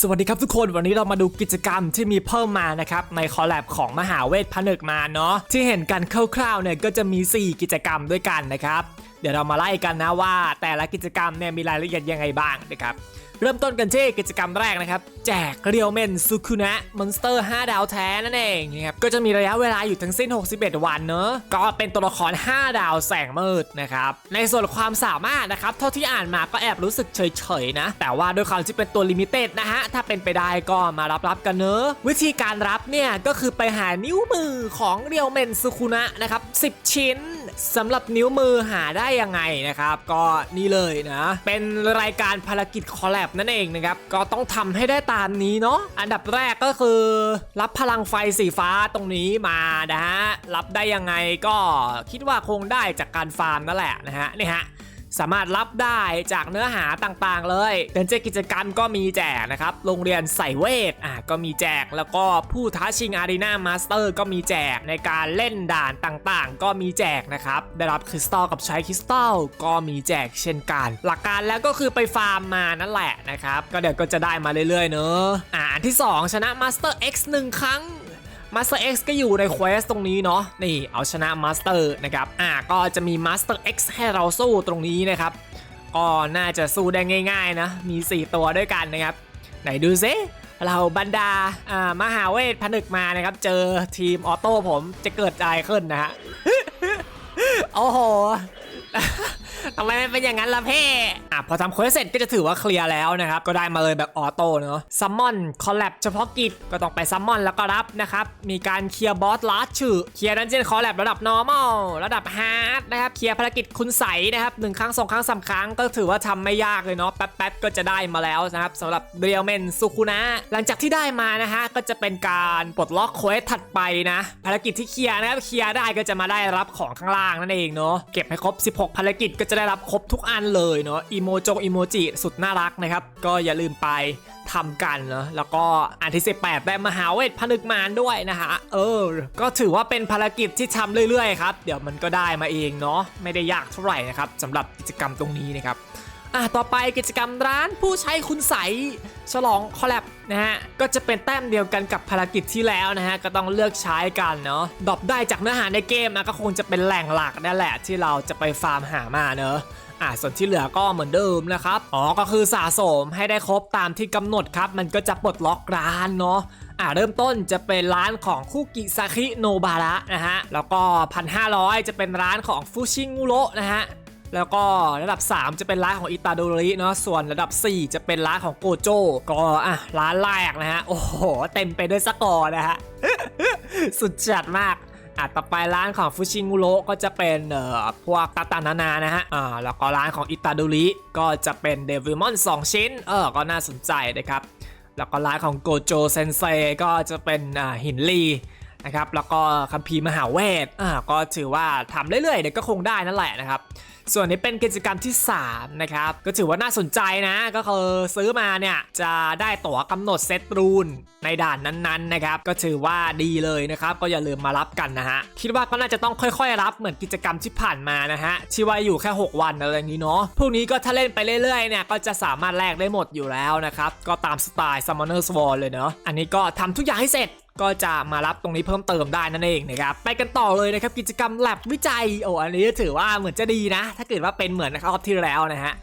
สวัสดีครับทุกคนวันนี้เรามาดูกิจกรรมที่มีเพิ่มมานะครับในคอลแลบของมหาเวทพนึกมาเนาะที่เห็นกันคร่าวๆเนี่ยก็จะมี 4 กิจกรรมด้วยกันนะครับ ดี๋ยวเรามาไล่กันนะว่า แต่ละกิจกรรมเนี่ยมีรายละเอียดยังไงบ้างนะครับเริ่มต้นกันที่กิจกรรมแรกนะครับ แจกเรียวเมนซูคุนะมอนสเตอร์ 5 ดาวแท้นั่นเองนะครับก็จะมีระยะเวลาอยู่ทั้งสิ้น 61 วันเนอะก็เป็นตัวละคร 5 ดาวแสงมืดนะครับ ในส่วนความสามารถนะครับ เท่าที่อ่านมาก็แอบรู้สึกเฉยๆนะ แต่ว่าด้วยความที่เป็นตัวลิมิเต็ดนะฮะ ถ้าเป็นไปได้ก็มารับๆกันเนอะวิธีการรับเนี่ย ก็คือไปหานิ้วมือของเรียวเมนซูคุนะนะครับ 10 ชิ้น สำหรับนิ้วมือหาได้ยังไงนะครับ ก็นี่เลยนะ เป็นรายการภารกิจคอลแลบนั่นเองนะครับ ก็ต้องทำให้ได้ตามนี้เนาะอันดับแรกก็คือรับพลังไฟสีฟ้าตรงนี้มานะฮะรับได้ยังไงก็คิดว่าคงได้จากการฟาร์มนั่นแหละนะฮะนี่ฮะ สามารถรับได้จากเนื้อหาต่างๆ เลยเดินเจกิจกรรมก็มีแจกนะครับ โรงเรียนใส่เวทอะก็มีแจก แล้วก็ผู้ท้าชิงอารีนามาสเตอร์ก็มีแจกในการเล่นด่านต่างๆ ก็มีแจกนะครับ ได้รับคริสตัลกับใช้คริสตัลก็มีแจกเช่นกัน หลักการแล้วก็คือไปฟาร์มมานั่นแหละนะครับ ก็เดี๋ยวก็จะได้มาเรื่อยๆเนอะอะอันที่ 2 ชนะมาสเตอร์ X หนึ่ง ครั้ง Master X ก็อยู่ในเควสตรงนี้เนาะนี่เอาชนะ Master นะครับอ่าก็จะมี Master X ให้เราสู้ตรงนี้นะครับก็น่าจะสู้ได้ง่าย ๆ นะ มี 4 ตัวด้วยกันนะครับ ไหนดูซิเราบรรดาอ่ามหาเวทผนึกมานะครับ เจอทีมออโต้ผมจะเกิดอะไรขึ้นนะฮะ โอ้โห ทำไมมันเป็นอย่างนั้นล่ะเพ่อะพอทำเควสเสร็จก็จะถือว่าเคลียร์แล้วนะครับ ก็ได้มาเลยแบบออโต้เนาะซัมมอนคอลแลบเฉพาะกิจก็ต้องไปซัมมอนแล้วก็รับนะครับ มีการเคลียร์บอสลาร์ชื่อเคลียร์ดันเจียนคอลแลบระดับ normal ระดับ hard นะครับเคลียร์ภารกิจคุณใสนะครับหนึ่งครั้งสองครั้งสามครั้งก็ถือว่าทำไม่ยากเลยเนาะแป๊บๆก็จะได้มาแล้วนะครับสำหรับเรียวเมนซุคุนะหลังจากที่ได้มานะฮะก็จะเป็นการปลดล็อกเควสถัดไปนะภารกิจที่เคลียร์นะครับเคลียร์ได้ก็จะมาได้รับของข้างล่างนั่นเองเนาะเก็บให้ครบ 16 ภารกิจก็จะะได้รับครบทุกอันเลยเนาะอีโมจงอีโมจิสุดน่ารักนะครับ ก็อย่าลืมไปทำกันเนาะแล้วก็อันที่ 18ได้มหาเวทผนึกมารด้วยนะฮะเออ ก็ถือว่าเป็นภารกิจที่ทำเรื่อยๆครับ เดี๋ยวมันก็ได้มาเองเนาะไม่ได้ยากเท่าไหร่นะครับสำหรับกิจกรรมตรงนี้นะครับ อะต่อไปกิจกรรมร้านผู้ใช้คุณใสฉลองคอลแลบนะฮะ ก็จะเป็นแต้มเดียวกันกับภารกิจที่แล้วนะฮะ ก็ต้องเลือกใช้กันเนาะดรอปได้จากเนื้อหาในเกมนะก็คงจะเป็นแหล่งหลักนั่นแหละที่เราจะไปฟาร์มหามาเนอะอะส่วนที่เหลือก็เหมือนเดิมนะครับ อ๋อ ก็คือสะสมให้ได้ครบตามที่กำหนดครับ มันก็จะปลดล็อกร้านเนาะอ่าเริ่มต้นจะเป็นร้านของคุกิซาคิโนบาระนะฮะ แล้วก็ 1,500 จะเป็นร้านของฟูชิงุโระนะฮะ แล้วก็ระดับ 3 จะเป็นร้านของอิตาโดริเนาะส่วนระดับ 4 จะเป็นร้านของโกโจก็อะร้านแรกนะฮะ โอ้โห เต็มไปด้วยสกอร์นะฮะ สุดจัดมากอะต่อไปร้านของฟูชิงุโรก็จะเป็นเอ่อพวกตาตานานานะฮะอ่าแล้วก็ร้านของอิตาโดริก็จะเป็นเดวิลมอน2ชิ้น เออ ก็น่าสนใจนะครับ แล้วก็ร้านของโกโจเซนเซก็จะเป็นอ่าหินลี นะครับแล้วก็คัมภีร์มหาเวทอ่าก็ถือว่าทำเรื่อยๆเดี๋ยวก็คงได้นั่นแหละนะครับส่วนนี้เป็นกิจกรรมที่ 3 นะครับ ก็ถือว่าน่าสนใจนะก็คือซื้อมาเนี่ยจะได้ตั๋วกำหนดเซตรูนในด่านนั้นๆนะครับ ก็ถือว่าดีเลยนะครับ ก็อย่าลืมมารับกันนะฮะ คิดว่าก็น่าจะต้องค่อยๆ รับเหมือนกิจกรรมที่ผ่านมานะฮะที่ว่าอยู่แค่ 6 วันอะไรอย่างนี้เนาะพวกนี้ก็ถ้าเล่นไปเรื่อยๆเนี่ยก็จะสามารถแลกได้หมดอยู่แล้วนะครับ ก็ตามสไตล์ Summoner's War เลยเนาะอันนี้ก็ทำทุกอย่างให้เสร็จ ก็จะมารับตรงนี้เพิ่มเติมได้นั่นเองนะครับไปกันต่อเลยนะครับกิจกรรมแลบวิจัยโอ้อันนี้ถือว่าเหมือนจะดีนะ ถ้าเกิดว่าเป็นเหมือนรอบที่แล้วนะฮะ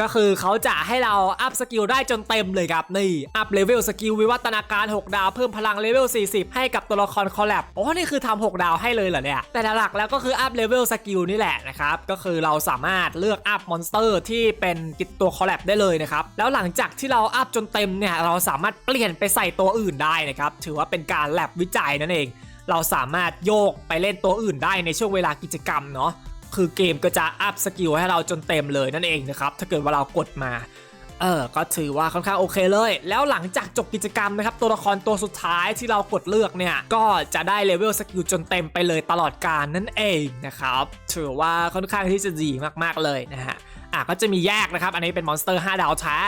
ก็คือเขาจะให้เราอัพสกิลได้จนเต็มเลยครับนี่อัพเลเวลสกิลวิวัฒนาการ 6 ดาวเพิ่มพลังเลเวล 40 ให้กับตัวละครคอลแลบโอ้นี่คือทำ6ดาวให้เลยเหรอเนี่ย แต่หลักแล้วก็คืออัพเลเวลสกิลนี่แหละนะครับ ก็คือเราสามารถเลือกอัพมอนสเตอร์ที่เป็นกิจตัวคอลแลบได้เลยนะครับ แล้วหลังจากที่เราอัพจนเต็มเนี่ยเราสามารถเปลี่ยนไปใส่ตัวอื่นได้นะครับถือว่าเป็นการแลบวิจัยนั่นเอง เราสามารถโยกไปเล่นตัวอื่นได้ในช่วงเวลากิจกรรมเนาะ คือเกมก็จะอัพสกิลให้เราจนเต็มเลยนั่นเองนะครับ ถ้าเกิดว่าเรากดมา เออ ก็ถือว่าค่อนข้างโอเคเลย แล้วหลังจากจบกิจกรรมนะครับ ตัวละครตัวสุดท้ายที่เรากดเลือกเนี่ย ก็จะได้เลเวลสกิลจนเต็มไปเลยตลอดการนั่นเองนะครับ ถือว่าค่อนข้างที่จะดีมากๆเลยนะฮะ อะก็จะมีแยกนะครับ อันนี้เป็นมอนสเตอร์ 5 ดาวแท้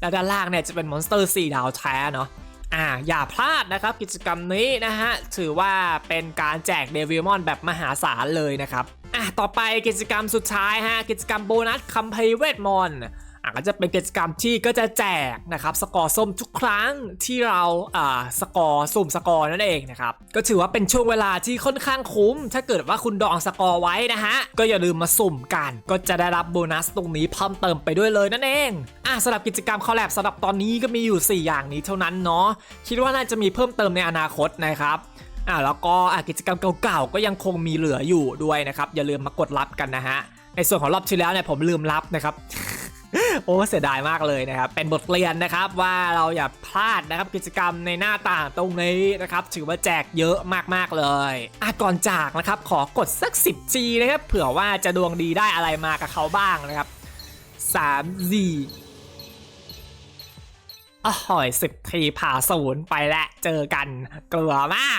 แล้วด้านล่างเนี่ยจะเป็นมอนสเตอร์ 4 ดาวแท้เนาะอ่าอย่าพลาดนะครับกิจกรรมนี้นะฮะ ถือว่าเป็นการแจกเดวิลมอนแบบมหาศาลเลยนะครับ อะต่อไปกิจกรรมสุดท้ายฮะกิจกรรมโบนัสคัมภีร์เวทมนต์อะก็จะเป็นกิจกรรมที่ก็จะแจกนะครับสกอร์ส้มทุกครั้งที่เราอ่าสกอร์สุ่มสกอร์นั่นเองนะครับก็ถือว่าเป็นช่วงเวลาที่ค่อนข้างคุ้ม ถ้าเกิดว่าคุณดองสกอร์ไว้นะฮะก็อย่าลืมมาสุ่มกัน ก็จะได้รับโบนัสตรงนี้เพิ่มเติมไปด้วยเลยนั่นเองอะสำหรับกิจกรรมคอลแลบสำหรับตอนนี้ก็มีอยู่ 4 อย่างนี้เท่านั้นเนาะคิดว่าน่าจะมีเพิ่มเติมในอนาคตนะครับ อ่าแล้วก็อะกิจกรรมเก่าๆก็ยังคงมีเหลืออยู่ด้วยนะครับ อย่าลืมมากดรับกันนะฮะ ในส่วนของรอบที่แล้วเนี่ยผมลืมรับนะครับ โอ้เสียดายมากเลยนะครับ เป็นบทเรียนนะครับว่าเราอย่าพลาดนะครับกิจกรรมในหน้าต่างตรงนี้นะครับ ถือว่าแจกเยอะมากๆเลยอะก่อนจากนะครับขอกดสัก 10 G นะครับเผื่อว่าจะดวงดีได้อะไรมากับเขาบ้างนะครับ3 Z อ๋อยสิบทีผ่าศูนย์ไปแล้วเจอกันเกลัวมาก